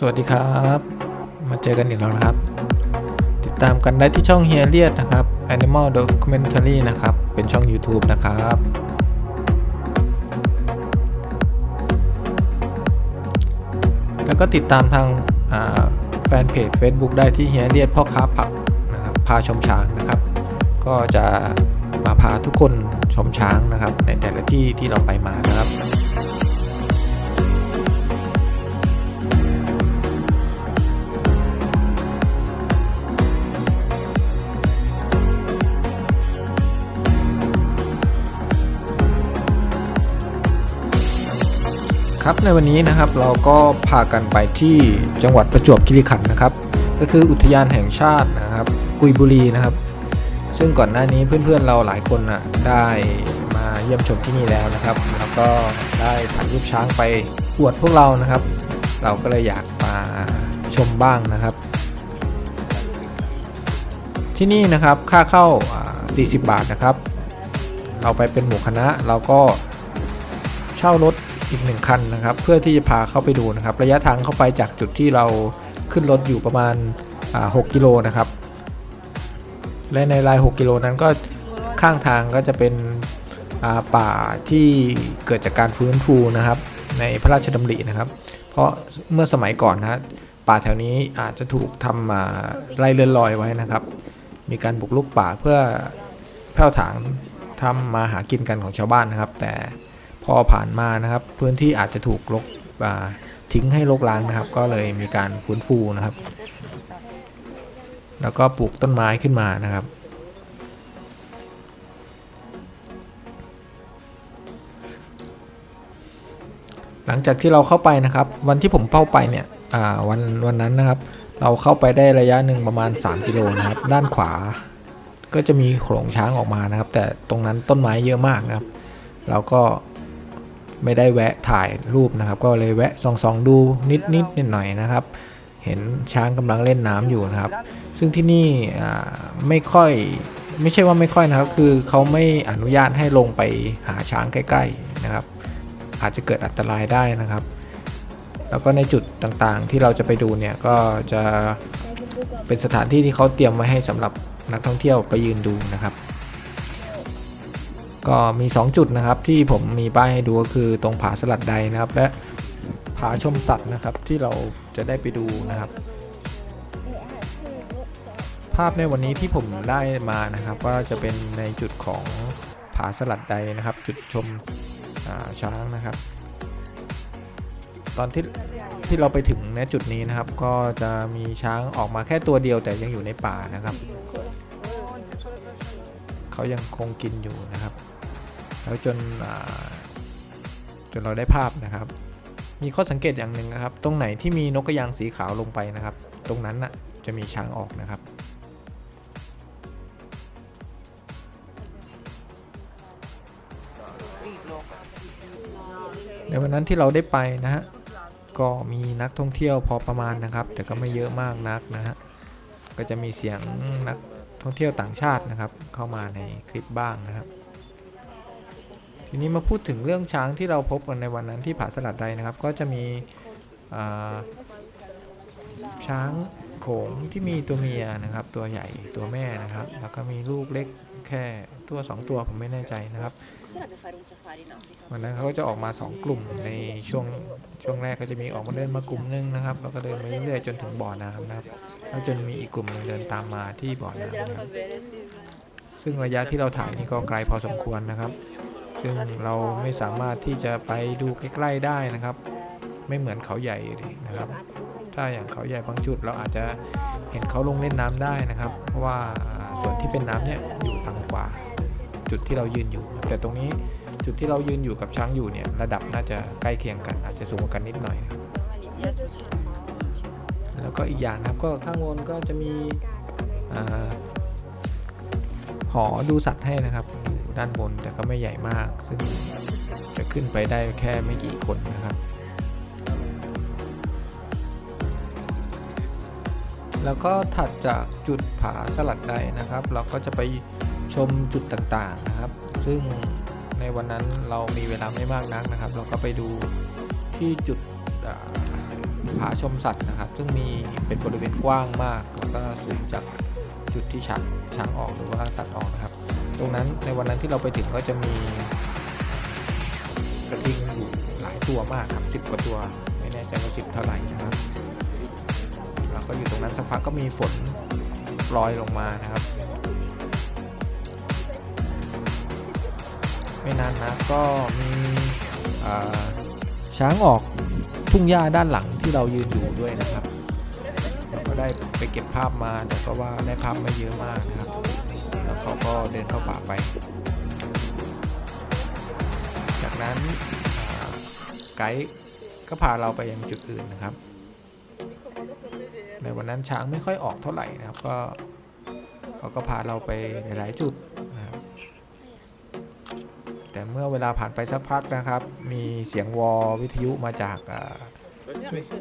สวัสดีครับ มาเจอกันอีกแล้วนะครับ ติดตามกันได้ที่ช่องเฮียเลียดนะครับ Animal Documentary นะครับ เป็นช่อง YouTube นะครับ แล้วก็ติดตามทางาแฟนเพจ Facebook ได้ที่เฮียเลียดพ่อค้าผักนะครับพาชมช้างนะครับ ก็จะมาพาทุกคนชมช้างนะครับ ในแต่ละที่ที่เราไปมานะครับ ครับในวันนี้นะครับเราก็พากันไปที่จังหวัดประจวบคีรีขันธ์นะครับ ก็คืออุทยานแห่งชาตินะครับ กุยบุรีนะครับ ซึ่งก่อนหน้านี้เพื่อนๆเราหลายคนนะได้มาเยี่ยมชมที่นี่แล้วนะครับ แล้วก็ได้ถ่ายรูปช้างไปอวดพวกเรานะครับ เราก็เลยอยากมาชมบ้างนะครับ ที่นี่นะครับค่าเข้าอ่า40 บาทนะครับ เราไปเป็นหมู่คณะเราก็เช่ารถ อีกหนึ่งคันนะครับ เพื่อที่จะพาเข้าไปดูนะครับ ระยะทางเข้าไปจากจุดที่เราขึ้นรถอยู่ประมาณ6กิโลนะครับ และในราย 6 กิโลนั้นก็ข้างทางก็จะเป็นป่าที่เกิดจากการฟื้นฟูนะครับ ในพระราชดำรินะครับ เพราะเมื่อสมัยก่อนนะป่าแถวนี้อาจจะถูกทำมาไล่เลื่อนลอยไว้นะครับ มีการบุกรุกป่าเพื่อแผ่วถางทำมาหากินกันของชาวบ้านนะครับ แต่ พอผ่านมานะครับ พื้นที่อาจจะถูกลกทิ้งให้รกร้างนะครับ ก็เลยมีการฟื้นฟูนะครับ แล้วก็ปลูกต้นไม้ขึ้นมานะครับหลังจากที่เราเข้าไปนะครับ วันที่ผมเข้าไปเนี่ยวันวันนั้นนะครับ เราเข้าไปได้ระยะหนึ่งประมาณ 3 กิโลนะครับ ด้านขวา ก็จะมีโขลงช้างออกมานะครับ แต่ตรงนั้นต้นไม้เยอะมากนะครับ เราก็ ไม่ได้แวะถ่ายรูปนะครับ ก็เลยแวะส่องๆดูนิดๆนิดหน่อยๆนะครับ เห็นช้างกำลังเล่นน้ำอยู่นะครับ ซึ่งที่นี่ไม่ค่อยไม่ใช่ว่าไม่ค่อยนะครับ คือเขาไม่อนุญาตให้ลงไปหาช้างใกล้ ๆนะครับ อาจจะเกิดอันตรายได้นะครับ แล้วก็ในจุดต่างๆที่เราจะไปดูเนี่ยก็จะเป็นสถานที่ที่เขาเตรียมไว้ให้สำหรับนักท่องเที่ยวไปยืนดูนะครับ ก็มี 2 จุดนะครับที่ผมมีป้ายให้ดูก็คือตรงผาสลัดใดนะครับ และผาชมสัตว์นะครับที่เราจะได้ไปดูนะครับ ภาพในวันนี้ที่ผมได้มานะครับก็จะเป็นในจุดของผาสลัดใดนะครับ จุดชมช้างนะครับ ตอนที่ที่เราไปถึงณจุดนี้นะครับ ก็จะมีช้างออกมาแค่ตัวเดียวแต่ยังอยู่ในป่านะครับ เขายังคงกินอยู่นะครับ แล้วจนจนเราได้ภาพนะครับ มีข้อสังเกตอย่างหนึ่งนะครับ ตรงไหนที่มีนกกระยางสีขาวลงไปนะครับ ตรงนั้นน่ะจะมีช้างออกนะครับ ในวันนั้นที่เราได้ไปนะฮะก็มีนักท่องเที่ยวพอประมาณนะครับ แต่ก็ไม่เยอะมากนักนะฮะก็จะมีเสียงนักท่องเที่ยวต่างชาตินะครับ เข้ามาในคลิปบ้างนะครับ ทีนี้มาพูดถึงเรื่องช้างที่เราพบกันในวันนั้นที่ผาสลัดใดนะครับ ก็จะมีช้างโขงที่มีตัวเมียนะครับ ตัวใหญ่ตัวแม่นะครับ แล้วก็มีลูกเล็กแค่ตัวสองตัวผมไม่แน่ใจนะครับ วันนั้นเขาก็จะออกมา 2 กลุ่มในช่วงช่วงแรกก็จะมีออกมาเดินมากลุ่มหนึงนะครับแล้วก็เดินไปเรื่อยๆจนถึงบ่อน้ำนะครับแล้วจนมีอีกกลุ่มหนึ่งเดินตามมาที่บ่อน้ำนะครับซึ่งระยะที่เราถ่ายนี่ก็ไกลพอสมควรนะครับ ซึ่งเราไม่สามารถที่จะไปดูใกล้ๆได้นะครับ ไม่เหมือนเขาใหญ่เลยนะครับ ถ้าอย่างเขาใหญ่บางจุดเราอาจจะเห็นเขาลงเล่นน้ำได้นะครับ เพราะว่าส่วนที่เป็นน้ำเนี่ยอยู่ต่ำกว่า จุดที่เรายืนอยู่ แต่ตรงนี้จุดที่เรายืนอยู่กับช้างอยู่เนี่ยระดับน่าจะใกล้เคียงกัน อาจจะสูงกว่ากันนิดหน่อยนะครับแล้วก็อีกอย่างนะครับก็ข้างบนก็จะมีหอดูสัตว์ให้นะครับ ด้านบนแต่ก็ไม่ใหญ่มาก ซึ่งจะขึ้นไปได้แค่ไม่กี่คนนะครับ แล้วก็ถัดจากจุดผาสลัดใดนะครับ เราก็จะไปชมจุดต่างๆนะครับ ซึ่งในวันนั้นเรามีเวลาไม่มากนักนะครับ เราก็ไปดูที่จุดผาชมสัตว์นะครับ ซึ่งมีเป็นบริเวณกว้างมาก แล้วก็สูงจากจุดที่ช้างช้างออกหรือว่าสัตว์ออกนะครับ ตรงนั้นในวันนั้นที่เราไปถึงก็จะมีกระทิงอยู่หลายตัวมากครับสิบกว่าตัว ไม่แน่ใจว่าสิบเท่าไหร่นะครับเราก็อยู่ตรงนั้นสักพักก็มีฝนโปรยลงมานะครับ ไม่นานนะก็มีช้างออกทุ่งหญ้าด้านหลังที่เรายืนอยู่ด้วยนะครับ เราก็ได้ไปเก็บภาพมาแต่ก็ว่าได้ภาพไม่เยอะมากนะครับ เขาก็เดินเข้าป่าไป จากนั้นไกด์ก็พาเราไปยังจุดอื่นนะครับ ในวันนั้นช้างไม่ค่อยออกเท่าไหร่นะครับก็เขาก็พาเราไปหลายๆจุดนะครับ แต่เมื่อเวลาผ่านไปสักพักนะครับ มีเสียงวอวิทยุมาจาก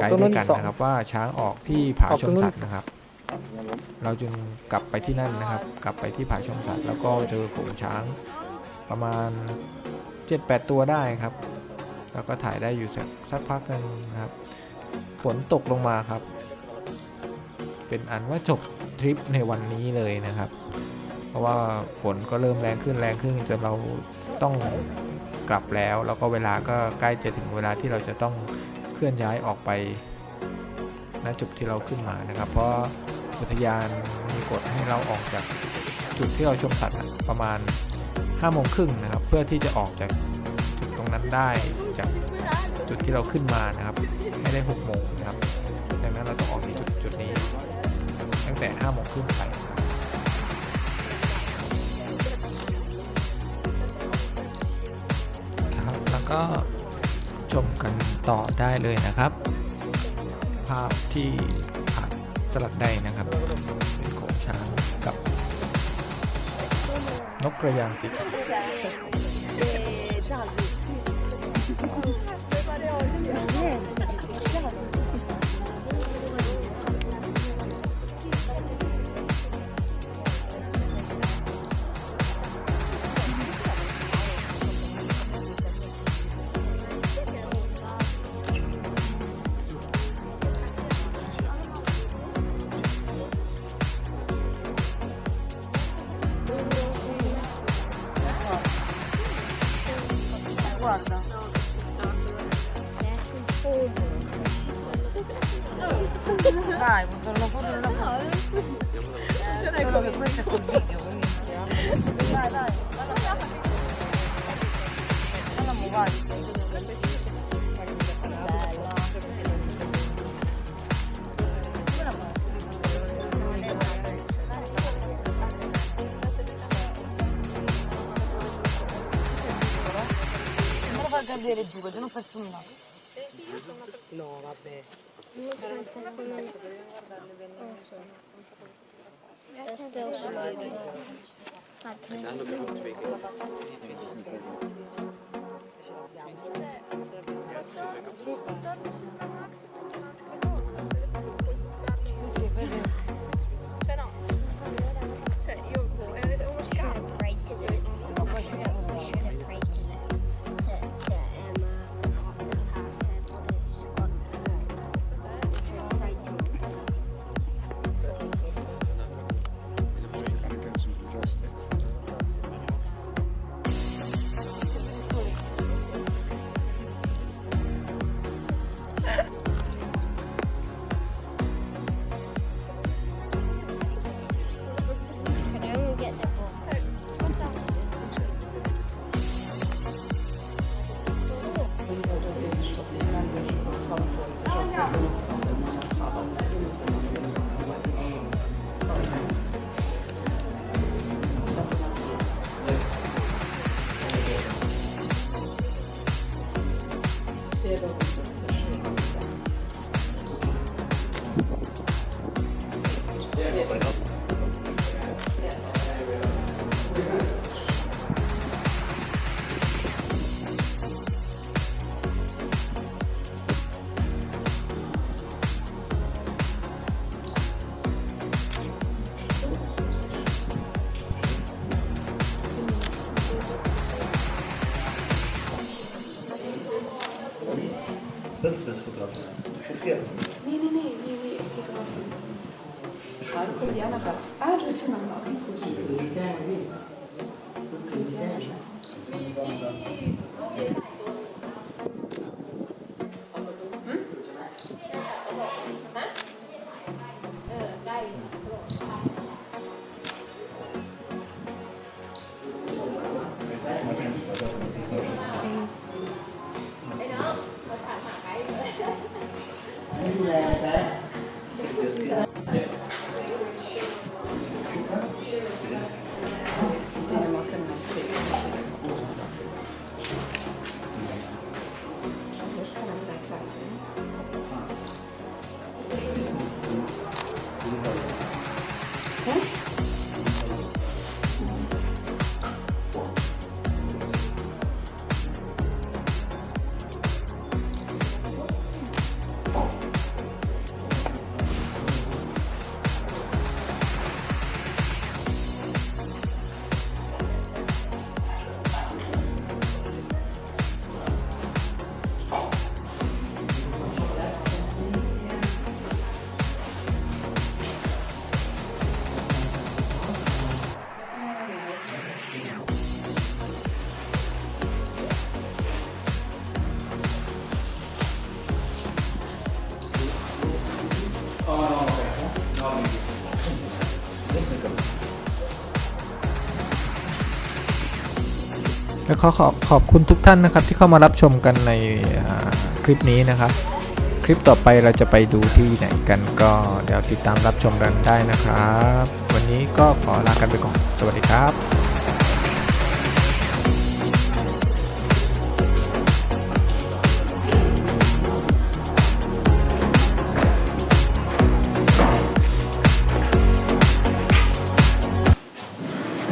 ไกด์ด้วยกันนะครับ ว่าช้างออกที่ผาชตรมงนู้นสัตว์นะครับ เราจึงกลับไปที่นั่นนะครับ กลับไปที่ผาชมสัตว์แล้วก็เจอฝูงช้างประมาณ 7-8 ตัวได้ครับ แล้วก็ถ่ายได้อยู่สักสักพักหนึ่งนะครับฝนตกลงมาครับ เป็นอันว่าจบทริปในวันนี้เลยนะครับ เพราะว่าฝนก็เริ่มแรงขึ้นแรงขึ้นจนเราต้องกลับแล้ว แล้วก็เวลาก็ใกล้จะถึงเวลาที่เราจะต้องเคลื่อนย้ายออกไปณจุดที่เราขึ้นมานะครับ เพราะ อุทยานมีกฎให้เราออกจากจุดที่เราชมสัตว์ประมาณ5โมงครึ่งนะครับ เพื่อที่จะออกจากจุดตรงนั้นได้จากจุดที่เราขึ้นมานะครับให้ได้6โมงนะครับดังนั้นเราต้องออกจากจุดจุดนี้ ตั้งแต่5โมงครึ่งไปครับแล้วก็ชมกันต่อได้เลยนะครับ ภาพที่ ลัดได้นะครับ เป็นของช้างกับนกกระยางสีขาว a cadere giù, se non faccio nulla. No, vabbè. Non 对，对，对，对，对，对，对。 대박. 4. Nee, nee, nee, nee, nee, ich geh drauf. Schreiben kommt die anderen raus. Ah, du bist für Mama, okay. multiple. ขอขอบขอบคุณทุกท่านนะครับที่เข้ามารับชมกันในคลิปนี้นะครับ คลิปต่อไปเราจะไปดูที่ไหนกันก็เดี๋ยวติดตามรับชมกันได้นะครับ วันนี้ก็ขอลากันไปก่อน สวัสดีครับ